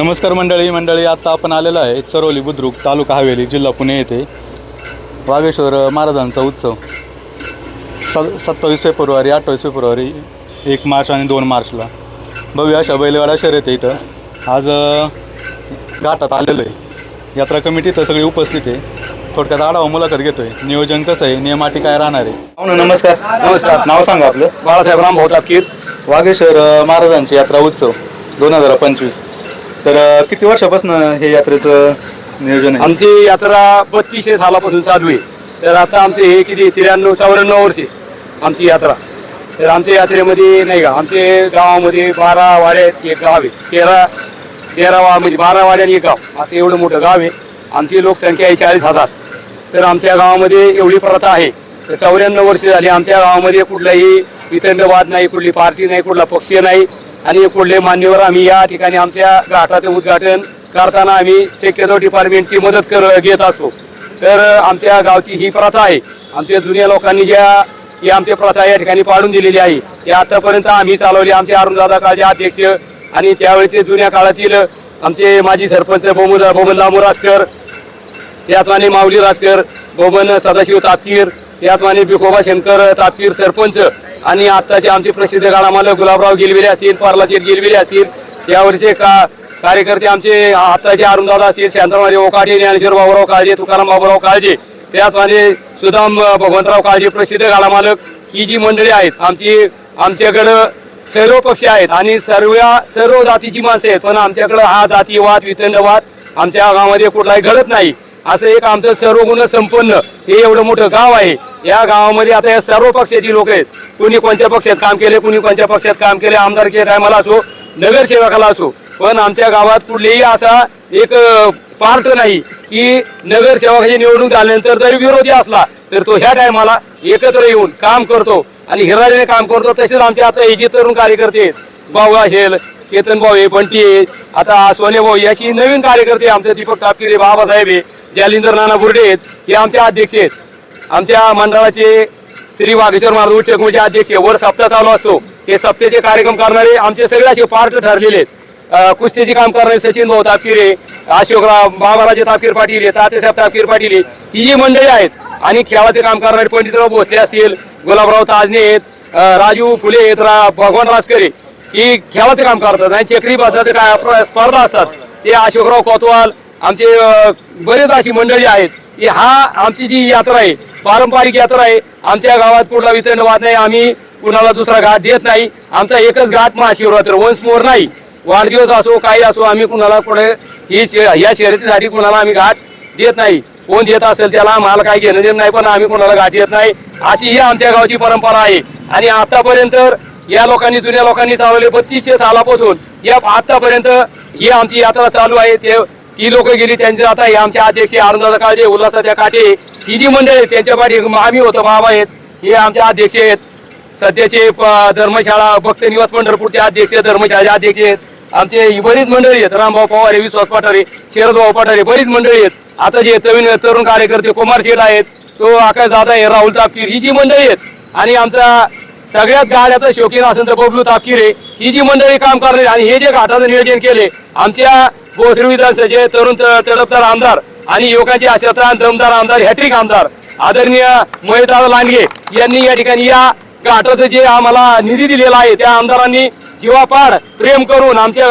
नमस्कार मंडळी मंडळी आता आपण आलेलो आहे चरोली बुद्रुक तालुका हवेली जिल्हा पुणे येथे. वागेश्वर महाराजांचा उत्सव. स सत्तावीस फेब्रुवारी अठ्ठावीस फेब्रुवारी एक मार्च आणि दोन मार्चला. भव्य अशा बैलगाडा शर्यत आहे इथं. आज घाटात आलेलो आहे. यात्रा कमिटी इथं सगळी उपस्थित आहे. थोडक्यात आढावा मुलाखत घेतोय. नियोजन कसं आहे? नियमाटी काय राहणार आहे? नमस्कार. नमस्कार. नाव सांगा आपलं. बाळासाहेब रामभाऊ तापकीर वागेश्वर महाराजांची यात्रा उत्सव दोन हजार पंचवीस. तर अ, किती वर्षापासून हे यात्रेचं नियोजन आहे? आमची यात्रा बत्तीसशे सालापासून चालू आहे. तर आता आमचे हे किती त्र्याण्णव चौऱ्याण्णव वर्षे आमची यात्रा. तर आमच्या यात्रेमध्ये नाही का आमचे गावामध्ये बारा वाड्यात एक गाव आहे. तेरा तेरा वा म्हणजे बारा वाड्यात एक गाव. असं एवढं मोठं गाव आहे. आमची लोकसंख्या आहे चाळीस हजार. तर आमच्या गावामध्ये एवढी प्रथा आहे. तर चौऱ्याण्णव वर्ष झाली आमच्या गावामध्ये कुठलाही वितंडवाद नाही कुठली पार्टी नाही कुठला पक्ष नाही. आणि पुढले मान्यवर आम्ही या ठिकाणी आमच्या घाटाचं उद्घाटन करताना आम्ही शक्यतो डिपार्टमेंटची मदत कर घेत असतो. तर आमच्या गावची ही प्रथा आहे. आमच्या जुन्या लोकांनी ज्या ही आमची प्रथा या ठिकाणी पाडून दिलेली आहे. ती आतापर्यंत आम्ही चालवली. आमचे अरुणदादा काळचे अध्यक्ष आणि त्यावेळेचे जुन्या काळातील आमचे माजी सरपंच बोमन बोमनला राजकर त्यातमाने माऊली राजकर बोमन सदाशिव तापकीर त्यातमाने बिकोबा शंकर तापकीर सरपंच आणि आत्ताचे आमचे प्रसिद्ध गाडामालक गुलाबराव गिलविरे असतील पार्लाशेठ गिलविरे असतील यावरचे का कार्यकर्ते आमचे आत्ताचे अरुणदादा असतील शांतरामादेव ओकाटे ज्ञानेश्वर बाबूराव काळजे तुकाराम बाबूराव काळजे त्याचमाने सुदाम भगवंतराव काळजे प्रसिद्ध गाडामालक ही जी मंडळी आहेत आमची आमच्याकडं सर्व पक्ष आहेत आणि सर्व सर्व जातीची माणसं आहेत पण आमच्याकडं हा जातीवाद वितंडवाद आमच्या गावामध्ये कुठलाही घडत नाही. असं एक आमचं सर्व गुण संपन्न हे एवढं मोठं गाव आहे. या गावामध्ये आता या सर्व पक्षाची लोक आहेत. कुणी कोणत्या पक्षात काम केले कुणी कोणत्या पक्षात काम केले आमदारकी टायमाला असो नगरसेवकाला असो. पण आमच्या गावात कुठलेही असा एक पार्ट नाही की नगरसेवकाची निवडणूक झाल्यानंतर जरी विरोधी असला तर तो ह्या टायमाला एकत्र येऊन काम करतो. आणि हिरारीने काम करतो तसेच आमचे आता हे जे तरुण कार्यकर्ते आहेत भाऊ असेल केतन भाऊ आहे बंटी आहे आता सोने भाऊ याची नवीन कार्यकर्ते आमचे दीपक तापकिरे बाबासाहेब आहे जालिंदर नाना बुर्डे आहेत हे आमचे अध्यक्ष आहेत. आमच्या मंडळाचे श्री वाघेश्वर महाराज उच्च कमिटीचे अध्यक्ष वर सप्ताह चालू असतो. हे सप्त्याचे कार्यक्रम करणारे आमचे सगळे असे पार्ट ठरलेले आहेत. कुस्तीचे काम करणारे सचिन भाऊ तापकिरे अशोकराव बाबाराजे तापकीर पाटील तातेसाहेब तापकीर पाटील ही जी मंडळी आहेत आणि खेळाचे काम करणारे पंडितराव भोसले असतील गुलाबराव ताजने आहेत राजू फुले आहेत रा- भगवान रासकरे ही खेळाचं काम करतात आणि चक्री पद्धतीचे काय स्पर्धा असतात. ते अशोकराव कोतवाल आमचे बरेच अशी मंडळी आहेत. ही हा आमची जी यात्रा आहे पारंपरिक यात्रा आहे. आमच्या गावात कुठला वितंडवाद नाही. आम्ही कुणाला दुसरा घाट देत नाही. आमचा एकच घाट महाशिवरात्र. वन्स मोर नाही. वाढदिवस असो काही असो आम्ही कुणाला कुठे ही शे- या शर्यतीसाठी कुणाला आम्ही घाट देत नाही. कोण देत असेल त्याला आम्हाला काही घेणं देणं नाही पण आम्ही कुणाला घाट देत नाही. अशी ही आमच्या गावची परंपरा आहे. आणि आतापर्यंत या लोकांनी जुन्या लोकांनी चालवले बत्तीसशे सालापासून. या आतापर्यंत ही आमची यात्रा चालू आहे. ते ही लोक गेली त्यांचे आता हे आमचे अध्यक्ष अरुणदादा काळजे उल्हासाच्या काटे ही जी मंडळ आहेत त्यांच्या पाठी आम्ही होतो बाबा आहेत. हे आमचे अध्यक्ष आहेत. सध्याचे प- धर्मशाळा भक्त निवास पंढरपूरचे अध्यक्ष धर्मशाळाचे अध्यक्ष आहेत. आमचे बरीच मंडळी आहेत. रामभाऊ पवार विश्वास पठारे शरदभाऊ पठारे बरीच मंडळी आहेत. आता जे नवीन तरुण कार्यकर्ते कुमार शेठ आहेत तो आकाश दादा आहे राहुल तापकीर ही जी मंडळी आहेत. आणि आमचा सगळ्यात गाड्याचा शौकीन असेल तर बबलू तापकीर आहे. ही जी मंडळी काम करणार आणि हे जे घाटाचं नियोजन केले आमच्या बोसरी विधानसभेचे तरुण त- तडफदार आमदार आणि युवकांचे आशाता दमदार आमदार हॅट्रिक आमदार आदरणीय मोहितदादा लांडगे यांनी या ठिकाणी या घाटाचं जे आम्हाला निधी दिलेला आहे त्या आमदारांनी जीवापाड प्रेम करून आमच्या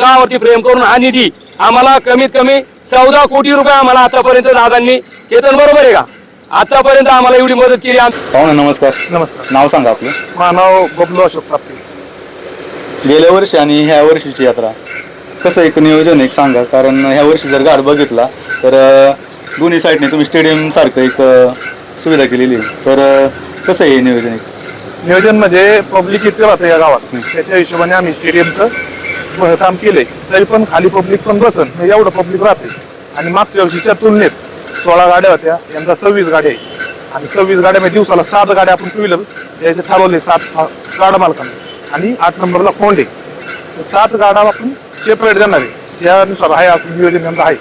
गावावरती प्रेम करून हा निधी आम्हाला कमीत कमी चौदा कोटी रुपये आम्हाला आतापर्यंत दादांनी केतन बरोबर आहे का? आतापर्यंत आम्हाला एवढी मदत केली पाहुणे नमस्कार. नमस्कार. नाव सांगा आपलं. माझं नाव बबलू अशोक प्राप्ती. गेल्या वर्षी आणि ह्या वर्षीची यात्रा. कसं एक नियोजन एक सांगा. कारण ह्या वर्षी जर घाट बघितला तर दोन्ही साईडने तुम्ही स्टेडियम सारखं एक सुविधा केलेली आहे. तर कसं आहे हे नियोजन एक? नियोजन म्हणजे पब्लिक इथे राहतं या गावात. त्याच्या हिशोबाने आम्ही स्टेडियमचं काम केलंय. तरी पण खाली पब्लिक पण बसन म्हणजे एवढं पब्लिक राहते आणि मागच्या वर्षीच्या तुलनेत सोळा गाड्या होत्या यंदा सव्वीस गाड्या आहे आणि सव्वीस गाड्यामध्ये दिवसाला सात गाड्या आपण टू व्हीलर यायचे ठरवले सात गाडा मालकांना आणि आठ नंबरला कोंडे तर सात गाडा आपण सेपरेट देणार आहे. त्यानुसार आहे आपण नियोजन यंदा आहे.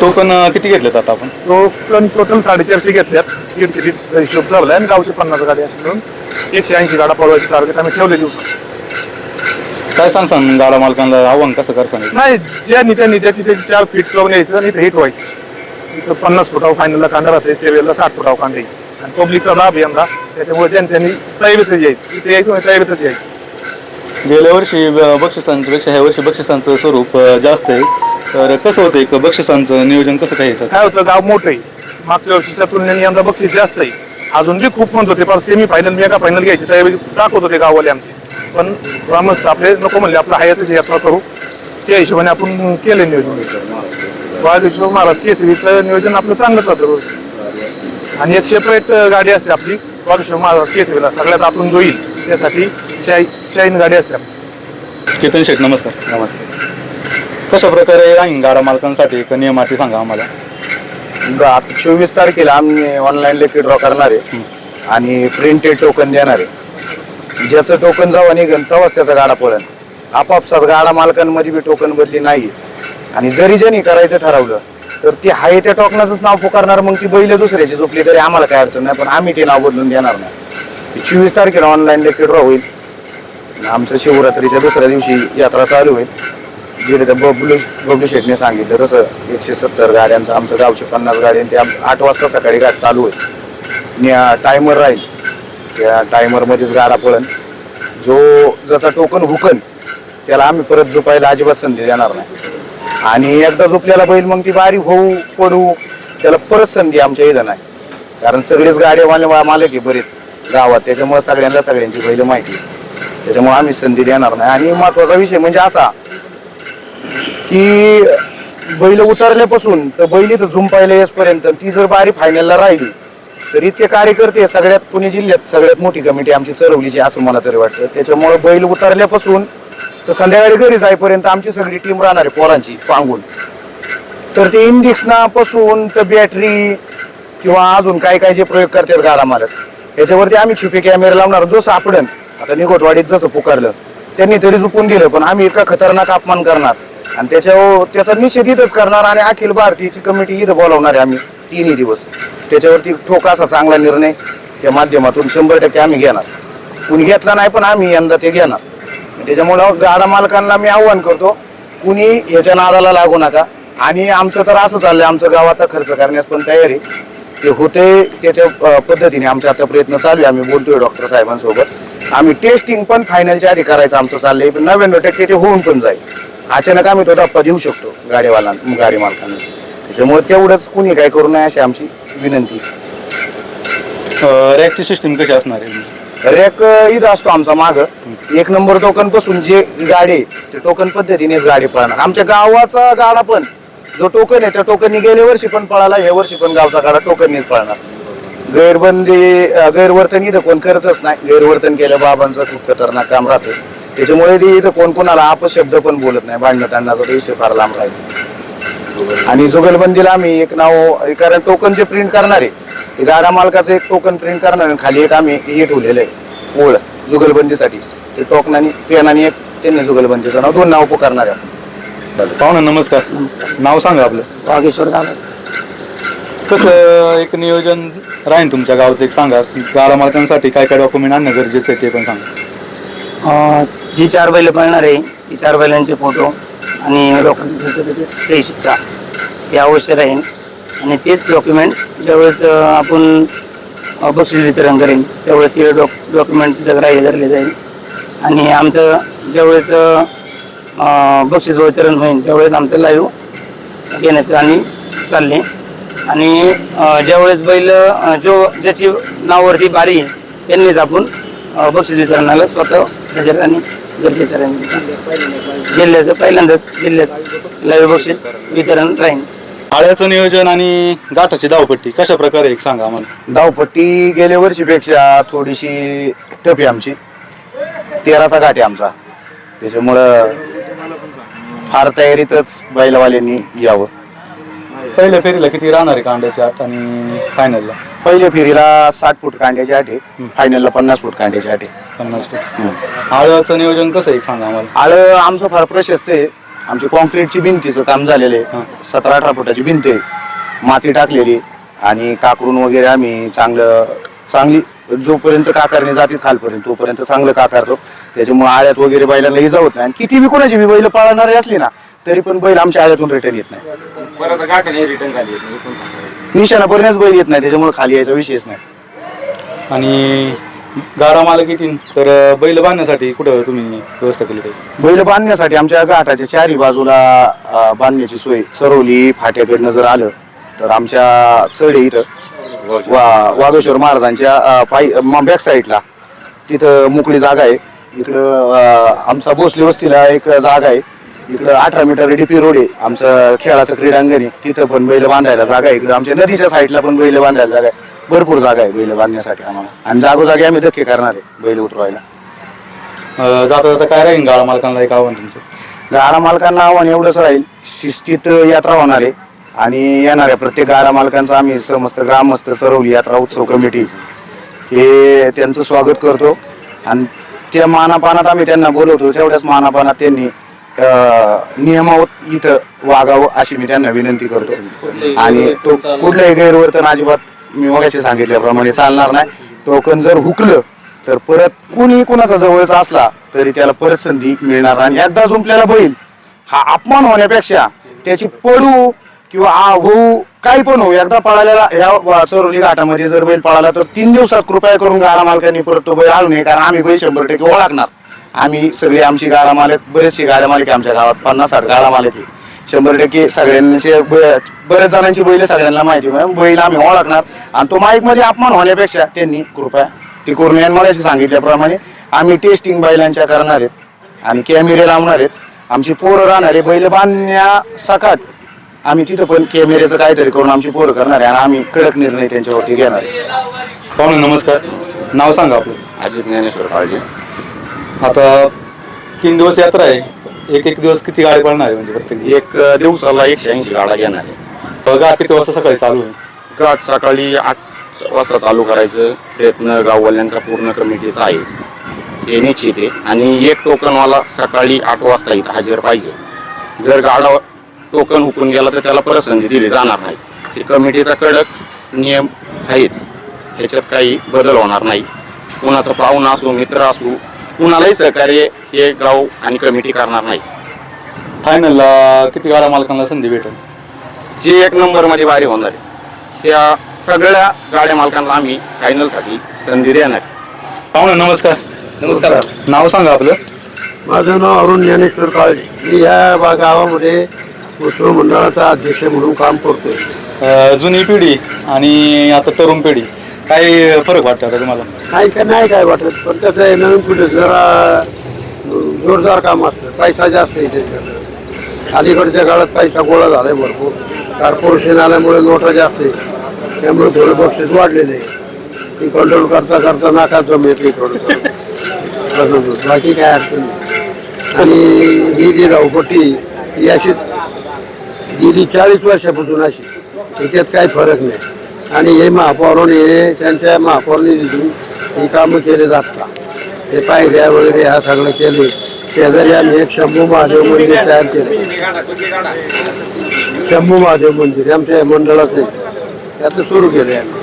टोकन अं, किती घेतलेत आता आपण? टोटल टोटल साडेचारशे घेतल्यात दीडशे दीडशे हिशोब झालाय आणि गावचे पन्नास गाडी असे मिळून एकशे ऐंशी गाडा पळवायची टार्गेट आम्ही ठेवले दिवसात. काय सांग सांग गाडा मालकांना आव्हान कसं कर सांग नाही ज्यांनी त्यांनी त्याची त्याची चार फीट करून यायचं आणि हिट व्हायचं. इथं पन्नास फुटावर फायनलला कांदा राहते सेवेला साठ फुटावर कांदा येईल आणि पब्लिकचा लाभ यंदा. त्याच्यामुळे ज्यांनी त्यांनी तयारीतच यायचं. इथे यायचं आणि तयारीतच यायचं. गेल्या वर्षी अं, पेक्षा ह्या वर्षी बक्षिसांचं स्वरूप जास्त आहे. तर कसं होतं एक बक्षिसांचं नियोजन कसं काय येतं? काय होतं गाव मोठं आहे. मागच्या वर्षीच्या तुलनेने यंदा बक्षीस जास्त आहे. अजून बी खूप म्हणत होते पण सेमी फायनल मेगा फायनल घ्यायची. त्यावेळी दाखवत होते गाववाले आमचे. पण ग्रामस्थ आपले नको म्हणले आपलं हयातच यात्रा करू. त्या हिशोबाने आपण केलं नियोजन. वागेश्वर महाराज केसरीचं नियोजन आपलं चांगलंच होतं रोज. आणि एक सेपरेट गाडी असते आपली वागेश्वर महाराज केसरीला. सगळ्यात आपण जोईल त्यासाठी शाई शाईन गाडी असते. आपली. केतन शेठ नमस्कार. नमस्ते. कशा प्रकारे राहीन गाडा मालकांसाठी एक नियम अटी सांगा आम्हाला? आता चोवीस तारखेला आम्ही ऑनलाईन लेखी ड्रॉ करणार आहे आणि प्रिंटेड टोकन देणार. आहे ज्याचं टोकन जेव्हा निघेल तेव्हाच त्याचा गाडा पळेल आपापसात गाडा मालकांमध्ये बी टोकन बदली नाही आणि जरी ज्यांनी करायचं ठरवलं तर ती हाय त्या टोकनाचंच नाव पुकारणार मग ती बैल दुसऱ्याची झोपली तरी आम्हाला काय अडचण नाही पण आम्ही ते नाव बदलून देणार नाही. चोवीस तारखेला ऑनलाईन लेखी ड्रॉ होईल आमचं शिवरात्रीच्या दुसऱ्या दिवशी यात्रा चालू होईल. गेले तर बबलू बबलू शेटने सांगितलं तसं. एकशे सत्तर गाड्यांचं आमचं गावशे पन्नास गाड्या ते आठ वाजता सकाळी गाठ चालू होईल. टायमर राहील. त्या टायमरमध्येच गाडा पळन. जो जसा टोकन हुकन त्याला आम्ही परत झोपायला अजिबात संधी देणार नाही. आणि एकदा झोपलेला बैल मग ती बारी होऊ पडू त्याला परत संधी आमच्या इथं नाही. कारण सगळेच गाड्यावाले मालक आहे बरेच. गावात. त्याच्यामुळे सगळ्यांना सगळ्यांची पहिली माहिती. त्याच्यामुळे आम्ही संधी देणार नाही. आणि महत्त्वाचा विषय म्हणजे असा की बैल उतरल्यापासून तर बैल इथं झुंपायला येसपर्यंत ती जर बारी फायनलला राहिली तर इतके कार्यकर्ते सगळ्यात पुणे जिल्ह्यात सगळ्यात मोठी कमिटी आमची चरवलीची असं मला तरी वाटतं. त्याच्यामुळे बैल उतरल्यापासून तर संध्याकाळी घरी जाईपर्यंत आमची सगळी टीम राहणार आहे पोरांची पांगून. तर ते इंडिक्सनापासून तर बॅटरी किंवा अजून काय काय जे प्रयोग करतात गाडा मालक याच्यावरती आम्ही छुपे कॅमेरे लावणार जो सापडन आता निकोटवाडीत जसं पुकारलं त्यांनी तरी चुकून दिलं पण आम्ही इतका खतरनाक अपमान करणार. आणि त्याच्यावर त्याचा निषेध इथंच करणार आणि अखिल भारतीयची कमिटी इथं बोलावणार आहे आम्ही तिन्ही दिवस. त्याच्यावरती ठोक असा चांगला निर्णय त्या माध्यमातून शंभर टक्के आम्ही घेणार. कुणी घेतला नाही पण आम्ही यंदा ते घेणार. त्याच्यामुळं गाडा मालकांना मी आव्हान करतो कुणी याच्या नादाला लागू नका. आणि आमचं तर असं चाललंय आमचं गाव आता खर्च करण्यास पण तयारी ते होते त्याच्या पद्धतीने आमचे आता प्रयत्न चालू आहे. आम्ही बोलतोय डॉक्टर साहेबांसोबत. आम्ही टेस्टिंग पण फायनलच्या आधी करायचं आमचं चाललंय. पण नव्याण्णव टक्के ते होऊन पण जाईल. अचानक आम्ही तो धप्पा देऊ शकतो गाडीवाला गाडी मालकांना. त्याच्यामुळे तेवढंच कुणी काय करू नये अशी आमची विनंती. रॅकची सिस्टीम कशी असणार आहे? रॅक इथं असतो आमचा माग. एक नंबर टोकनपासून जे गाडी ते टोकन पद्धतीनेच गाडी पळणार. आमच्या गावाचा गाडा पण जो टोकन आहे त्या टोकननी गेल्या वर्षी पण पळाला या वर्षी पण गावचा गाडा टोकननीच पळणार. गैरबंदी गैरवर्तन इथं कोण करतच नाही. गैरवर्तन केलं बाबांचं खूप खतरनाक काम राहतं. त्याच्यामुळे ते इथं कोण कोणाला अपशब्द पण बोलत नाही. भांडणं तांडणाचा तो विषय फार लांब राहील. आणि जुगलबंदीला आम्ही एक नाव कारण टोकन जे प्रिंट करणार आहे ते गाडा मालकाचं एक टोकन प्रिंट करणार आहे. खाली एक आम्ही हे ठेवलेलं आहे ओळ जुगलबंदीसाठी. ते टोकनाने पेनाने एक त्यांनी जुगलबंदीचं नाव दोन नाव पुकारणार आहे पाहुणे नमस्कार. नाव सांगा आपलं. वागेश्वर झालं कसं एक नियोजन राहीन तुमच्या गावचं एक सांगा. गाडा मालकांसाठी काय काय डॉक्युमेंट आणणं गरजेचं आहे ते पण सांगा. अं, जी चार बैल पळणार आहे ती चार बैलांचे फोटो आणि डॉक्टरचं सर्टिफिकेट सही शिक्का. हे आवश्यक राहील आणि तेच डॉक्युमेंट ज्यावेळेस अं, आपण अं, बक्षीस वितरण करेन त्यावेळेस ते डॉक डॉक्युमेंट तिथं ग्राह्य धरले जाईल. आणि आमचं ज्यावेळेस अं, बक्षीस वितरण होईल त्यावेळेस आमचं लाईव्ह घेण्याचं आणि चालले. आणि ज्यावेळेस बैल जो ज्याची नावावरती बारी आहे त्यांनीच आपण बक्षीस वितरणाला स्वतः हजर आणि गरजेचं राहील जिल्ह्याचं पहिल्यांदाच जिल्ह्यात लाईव्ह बक्षीस वितरण राहील. आळ्याचं नियोजन आणि गाठाची धावपट्टी कशा प्रकारे एक सांगा आम्हाला? धावपट्टी गेल्या वर्षीपेक्षा थोडीशी टफ आहे आमची. तेराचा घाट आहे आमचा. त्याच्यामुळं फार तयारीतच बैलवाल्यांनी यावं. पहिल्या फेरीला किती राहणार आहे कांड्याची आठ आणि फायनलला पहिल्या फेरीला साठ फूट कांड्याची आठ आहे. फायनलला पन्नास फूट कांड्याची आठ आहे. पन्नास फूट. आळ्याचं नियोजन कसं आहे सांगा आम्हाला? आळं आमचं फार प्रशस्त आहे. आमची कॉन्क्रीटची भिंतीचं काम झालेलं. आहे. सतरा अठरा फुटाची भिंत आहे. माती टाकलेली आणि काकरून वगैरे आम्ही चांगलं चांगली जोपर्यंत काकारणे जातील खालपर्यंत तोपर्यंत चांगलं काकारतो. त्याच्यामुळे आळ्यात वगैरे बैलांना इजा होत नाही. आणि किती बी कोणाची बी बैल पाळणारी असली ना तरी पण बैल आमच्या आळ्यातून रिटर्न येत नाही. निशाणापर्यंत बैल येत नाही त्याच्यामुळे खाली यायचा विषयच नाही. आणि गाडा मालक येतील तर अं, बैल बांधण्यासाठी कुठं तुम्ही व्यवस्था केली पाहिजे बैल बांधण्यासाठी आमच्या घाटाच्या चारी बाजूला अं, बांधण्याची सोय चरवली फाट्याकडनं जर आलं तर आमच्या चढे इथं वा वागेश्वर महाराजांच्या बॅक साईडला तिथं मोकळी जागा आहे. इकडं आमचा भोसले वस्तीला एक जागा आहे. इकडं अठरा मीटर डीपी रोड आहे. आमचं खेळाचं क्रीडांगण आहे. तिथं पण बैल बांधायला जागा आहे. इकडं आमच्या नदीच्या साईडला पण बैल बांधायला जागा आहे. भरपूर जागा आहे बैल बांधण्यासाठी आम्हाला. आणि जागोजागी आम्ही धक्के करणार आहे बैल उतरवायला. अं, जाता जाता काय राहील गाडा मालकांना एक आव्हान तुमचं? गाडा मालकांना आव्हान एवढंच राहील शिस्तीत यात्रा होणार आहे. आणि येणाऱ्या प्रत्येक गाडा मालकांचा आम्ही समस्त ग्रामस्थ सरवली यात्रा उत्सव कमिटी हे त्यांचं स्वागत करतो. आणि त्या मानापानात आम्ही त्यांना बोलवतो तेवढ्याच मानापानात त्यांनी अं, नियमावत इथं वागावं अशी मी त्यांना विनंती करतो. आणि तो कुठलंही गैरवर्तन अजिबात मी मगाशी सांगितल्याप्रमाणे चालणार नाही. टोकन जर हुकलं तर परत कुणी कुणाचा जवळचा असला तरी त्याला परत संधी मिळणार आणि एकदा जुंपलेला बैल हा अपमान होण्यापेक्षा त्याची पडू किंवा आ काही पण होऊ. एकदा पळालेला या सरोली घाटामध्ये जर बैल पळाला तर तीन दिवसात कृपया करून गाडा मालकांनी परत तो बैल आणू नये कारण आम्ही बैल शंभर टक्के ओळखणार. आम्ही सगळे आमची गाडा मालक बरेचसे गाड्या मालक आहे आमच्या गावात पन्नास साठ गाडा मालक आहे. शंभर टक्के सगळ्यांचे ब- बऱ्याच जणांची बैल सगळ्यांना माहिती बैल आम्ही ओळखणार. आणि तो माईकमध्ये अपमान होण्यापेक्षा त्यांनी कृपया ते करून यांनी मला सांगितल्याप्रमाणे आम्ही टेस्टिंग बैलांच्या करणार आहेत. आणि कॅमेरे लावणार आहेत. आमची पोरं राहणार आहे बैल बांधण्या सकाट आम्ही तिथं पण कॅमेऱ्याचं काहीतरी करून आमची पोरं करणार आहे आणि आम्ही कडक निर्णय त्यांच्यावरती घेणार आहे. पाहुणे नमस्कार. नाव सांगा आपलं. अजित ज्ञानेश्वर काळजी. आता तीन दिवस यात्रा आहे. एक एक दिवस किती गाडी पळणार आहे म्हणजे प्रत्येक एक दिवसाला एकशे ऐंशी गाडा घेणार आहे. गाठ किती वाजता सकाळी चालू आहे? घाट सकाळी आठ वाजता चालू करायचं. प्रयत्न गाववाल्यांचा पूर्ण कमिटीचा आहे. हे निश्चित आहे. आणि एक टोकनवाला सकाळी आठ वाजता इथं हजर पाहिजे. जर गाडा टोकन हुकून गेला तर त्याला परत संधी दिली जाणार नाही. हे कमिटीचा कडक नियम आहेच. ह्याच्यात काही बदल होणार नाही. कुणाचा पाहुणा असो मित्र असो कुणालाही सहकार्य हे गाव आणि कमिटी करणार नाही. फायनलला किती गाडा मालकांना संधी भेटेल? जे एक नंबरमध्ये बारी होणार आहे. ह्या सगळ्या गाड्या मालकांना आम्ही फायनलसाठी संधी देणार आहे. पाहुणे नमस्कार. नमस्कार. नाव सांगा आपलं. माझं नाव अरुण ज्ञानेश्वर काळजे मी या गावामध्ये उत्सव मंडळाचा अध्यक्ष म्हणून काम करतोय. अं, जुनी पिढी आणि आता तरुण पिढी. काय फरक वाटतं आता तुम्हाला? नाही का नाही काय वाटत. पण कसं आहे नवीन पिढी जरा जोरदार काम असतं. पैसा जास्त आहे अलीकडच्या काळात पैसा गोळा झालाय भरपूर. कॉर्पोरेशन आल्यामुळे नोटा जास्त आहे. त्यामुळे थोडं बक्षीस वाढलेले आहे. ती कंट्रोल करता करता नाका जम येते थोडं. बाकी काय अडचण नाही. आणि ही जी धावपट्टी ही अशी गेली चाळीस वर्षापासून अशी. त्याच्यात काही फरक नाही. आणि हे महापौराने हे त्यांच्या महापौरने दिसून हे कामं केले जातात. हे पायऱ्या वगैरे ह्या सगळं केले. शेजारी आम्ही एक शंभू महादेव मंदिर तयार केले. शंभू महादेव मंदिर आमच्या मंडळाचं आहे. त्याचं सुरू केले आम्ही.